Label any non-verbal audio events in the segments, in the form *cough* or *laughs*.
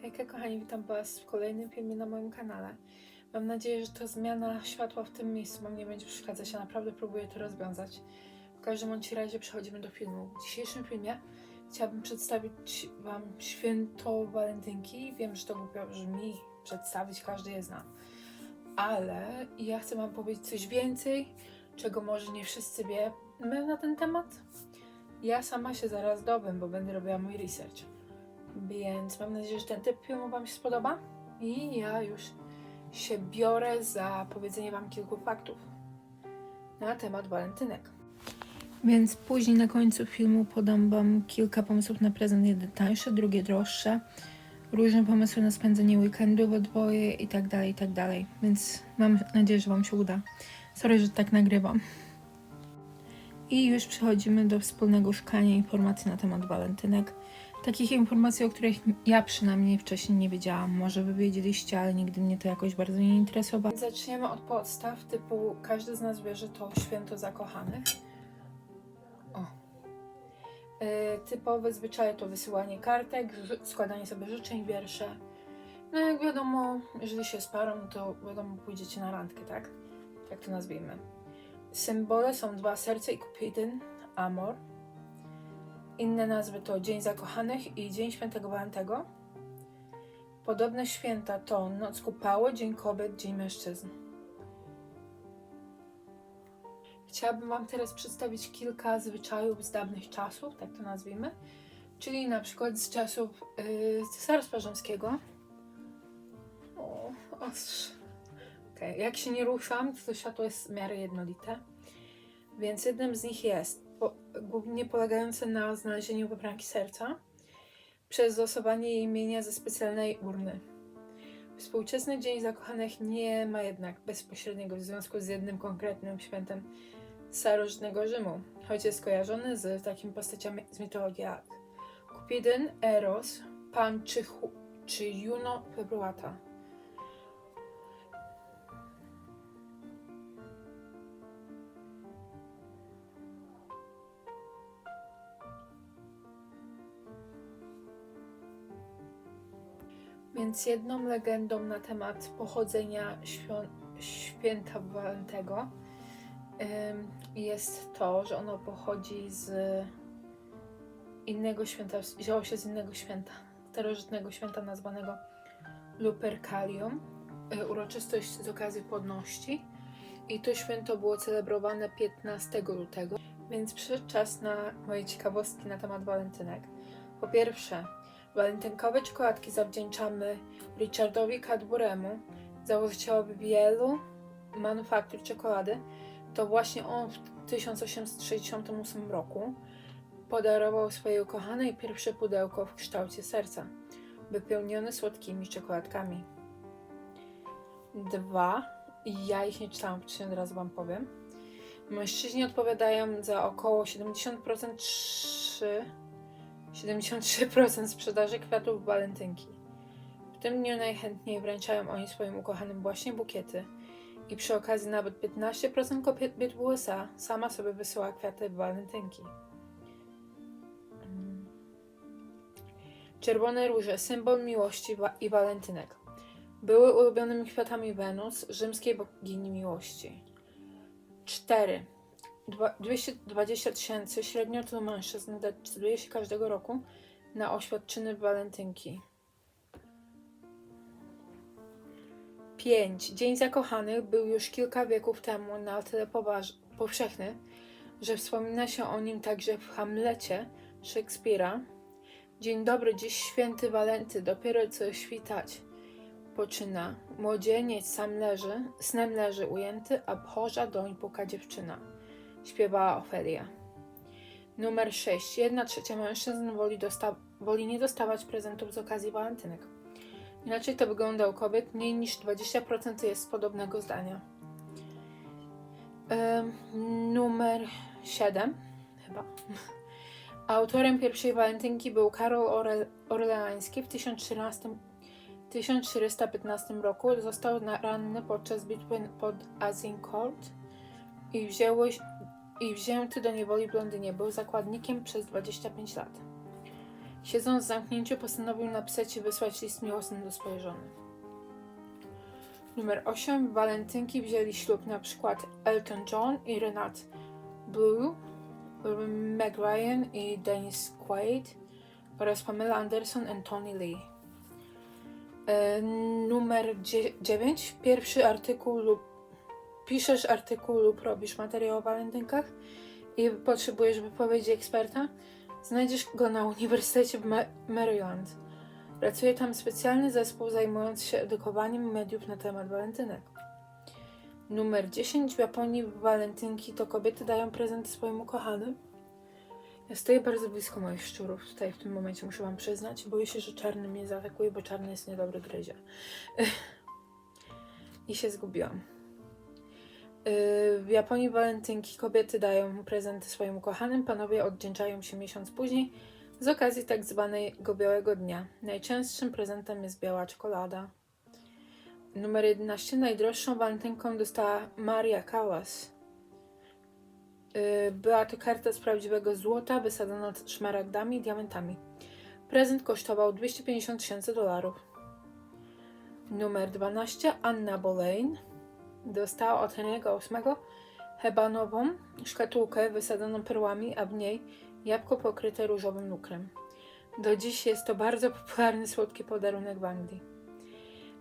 Hejka kochani, witam Was w kolejnym filmie na moim kanale. Mam nadzieję, że to zmiana światła w tym miejscu Wam nie będzie przeszkadzać. Ja naprawdę próbuję to rozwiązać. W każdym bądź razie przechodzimy do filmu. W dzisiejszym filmie chciałabym przedstawić Wam święto walentynki. Wiem, że to głupio brzmi przedstawić, każdy je zna. Ale ja chcę Wam powiedzieć coś więcej, czego może nie wszyscy wiemy na ten temat. Ja sama się zaraz dowiem, bo będę robiła mój research. Więc mam nadzieję, że ten typ filmu Wam się spodoba. I ja już się biorę za powiedzenie Wam kilku faktów na temat walentynek. Więc później na końcu filmu podam Wam kilka pomysłów na prezent. Jedne tańsze, drugie droższe. Różne pomysły na spędzenie weekendu we dwoje i tak dalej, i tak dalej. Więc mam nadzieję, że Wam się uda. Sorry, że tak nagrywam. I już przechodzimy do wspólnego szukania informacji na temat walentynek. Takich informacji, o których ja przynajmniej wcześniej nie wiedziałam. Może wy wiedzieliście, ale nigdy mnie to jakoś bardzo nie interesowało. Zaczniemy od podstaw, typu każdy z nas wie, że to święto zakochanych. O. E, typowe zwyczaje to wysyłanie kartek, składanie sobie życzeń, wiersze. No jak wiadomo, jeżeli się z parą, to wiadomo, pójdziecie na randkę, tak? Tak to nazwijmy. Symbole są dwa serce i kupidyn, amor. Inne nazwy to Dzień Zakochanych i Dzień Świętego Walentego. Podobne święta to Noc Kupały, Dzień Kobiet, Dzień Mężczyzn. Chciałabym Wam teraz przedstawić kilka zwyczajów z dawnych czasów, tak to nazwijmy, czyli na przykład z czasów yy, Cesarstwa Rzymskiego. O. Okej, Jak się nie ruszam, to światło jest w miarę jednolite. Więc jednym z nich jest po, głównie polegające na znalezieniu wybranki serca przez losowanie jej imienia ze specjalnej urny. Współczesny Dzień Zakochanych nie ma jednak bezpośredniego związku z jednym konkretnym świętem starożytnego Rzymu, choć jest kojarzony z takimi postaciami z mitologii jak Kupidyn, Eros, Pan czy, czy Juno Februata. Więc jedną legendą na temat pochodzenia święta Walentego jest to, że ono pochodzi z innego święta, wzięło się z innego święta, starożytnego święta nazwanego Lupercalium, y, uroczystość z okazji płodności. I to święto było celebrowane 15 lutego, więc przyszedł czas na moje ciekawostki na temat walentynek. Po pierwsze, Walentynkowe czekoladki zawdzięczamy Richardowi Cadburemu, założycielowi wielu manufaktur czekolady. To właśnie on w 1868 roku podarował swojej ukochanej pierwsze pudełko w kształcie serca, wypełnione słodkimi czekoladkami. Dwa, ja ich nie czytałam wcześniej, od razu Wam powiem. Mężczyźni odpowiadają za około 70% trzy 73% sprzedaży kwiatów walentynki. W tym dniu najchętniej wręczają oni swoim ukochanym właśnie bukiety. I przy okazji nawet 15% kobiet w USA sama sobie wysyła kwiaty walentynki. Mm. Czerwone róże, symbol miłości i walentynek. Były ulubionymi kwiatami Wenus, rzymskiej bogini miłości. 4. Dwa- 220 tysięcy średnio to mężczyzn decyduje się każdego roku na oświadczyny walentynki. 5. Dzień Zakochanych był już kilka wieków temu na tyle powszechny, że wspomina się o nim także w Hamlecie Szekspira. Dzień dobry, dziś święty Walenty, dopiero co świtać poczyna. Młodzieniec sam leży, snem leży ujęty, a bchorza doń puka dziewczyna śpiewała Ofelia. Numer 6. Jedna trzecia mężczyzn woli, dosta- woli nie dostawać prezentów z okazji walentynek. Inaczej to wygląda u kobiet. Mniej niż 20% jest podobnego zdania. Numer 7. Chyba. *laughs* Autorem pierwszej walentynki był Karol Orel- Orleański w 1013 1415 roku. Został ranny podczas bitwy pod Azincourt i wzięło, i wzięty do niewoli w Londynie. Był zakładnikiem przez 25 lat. Siedząc w zamknięciu, postanowił napisać i wysłać list miłosny do swojej żony. Numer 8. Walentynki wzięli ślub na przykład Elton John i Renat Blue, Meg Ryan i Dennis Quaid oraz Pamela Anderson i Tony Lee. E, numer 9. Pierwszy artykuł lub piszesz artykuł lub robisz materiał o walentynkach i potrzebujesz wypowiedzi eksperta, znajdziesz go na Uniwersytecie Maryland. Pracuje tam specjalny zespół zajmujący się edukowaniem mediów na temat walentynek. Numer 10. W Japonii walentynki to kobiety dają prezenty swojemu kochanym. Ja stoję bardzo blisko moich szczurów tutaj w tym momencie, muszę wam przyznać. Boję się, że czarny mnie zaatakuje, bo czarny jest niedobry gryzie. *laughs* I się zgubiłam. Yy, W Japonii walentynki kobiety dają prezenty swoim ukochanym, panowie oddzięczają się miesiąc później z okazji tak zwanego Białego Dnia. Najczęstszym prezentem jest biała czekolada. Numer 11. Najdroższą walentynką dostała Maria Callas. Yy, Była to karta z prawdziwego złota wysadzona szmaragdami i diamentami. Prezent kosztował 250 tysięcy dolarów. Numer 12. Anna Boleyn dostała od Henry'ego VIII hebanową szkatułkę wysadzoną perłami, a w niej jabłko pokryte różowym lukrem. Do dziś jest to bardzo popularny słodki podarunek w Anglii.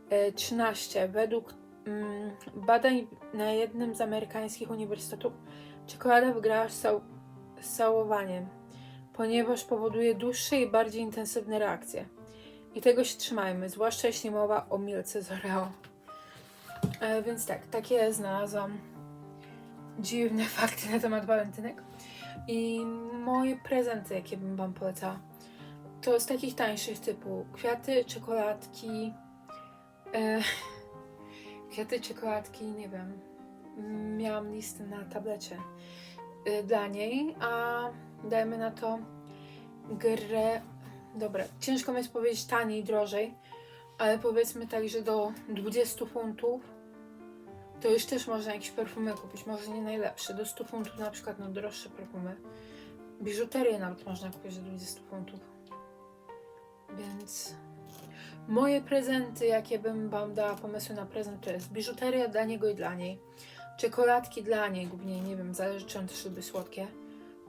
E, 13. Według mm, badań na jednym z amerykańskich uniwersytetów czekolada wygrała z, cał- całowaniem, ponieważ powoduje dłuższe i bardziej intensywne reakcje. I tego się trzymajmy, zwłaszcza jeśli mowa o milce z Oreo. E, więc tak, takie znalazłam dziwne *laughs* fakty na temat walentynek. I moje prezenty, jakie bym Wam polecała, to z takich tańszych typu kwiaty, czekoladki, e, *laughs* kwiaty, czekoladki, nie wiem. Miałam listę na tablecie e, dla niej, a dajmy na to grę. Dobra, ciężko mi jest powiedzieć taniej, drożej, ale powiedzmy tak, że do 20 funtów to już też można jakieś perfumy kupić, może nie najlepsze, do 100 funtów na przykład na droższe perfumy. Biżuterię nawet można kupić do 20 funtów. Więc moje prezenty, jakie bym wam dała pomysły na prezent, to jest biżuteria dla niego i dla niej. Czekoladki dla niej, głównie, nie wiem, zależy czy on też lubi słodkie.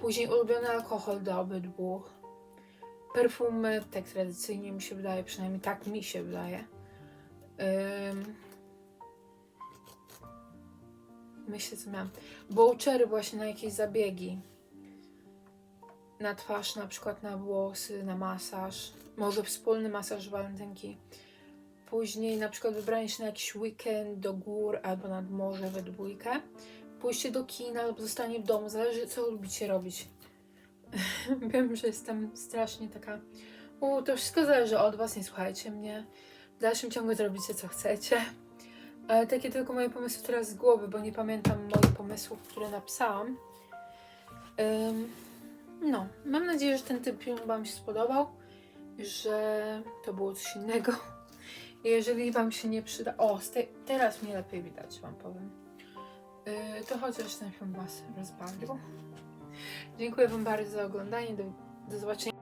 Później ulubiony alkohol dla obydwu. Perfumy, tak tradycyjnie mi się wydaje, przynajmniej tak mi się wydaje. Ym... Myślę, co miałam. Vouchery właśnie na jakieś zabiegi. Na twarz, na przykład na włosy, na masaż. Może wspólny masaż walentynki. Później na przykład wybranie się na jakiś weekend do gór albo nad morze we dwójkę. Pójście do kina albo zostanie w domu. Zależy, co lubicie robić. *laughs* Wiem, że jestem strasznie taka. U, to wszystko zależy od Was, nie słuchajcie mnie. W dalszym ciągu zrobicie, co chcecie. Ale takie tylko moje pomysły teraz z głowy, bo nie pamiętam moich pomysłów, które napisałam. Ym, no, mam nadzieję, że ten typ filmu Wam się spodobał, że to było coś innego. *laughs* Jeżeli Wam się nie przyda. O, te, teraz mnie lepiej widać, Wam powiem. Yy, to chociaż ten film Was rozbawił. Dziękuję Wam bardzo za oglądanie. Do, do zobaczenia.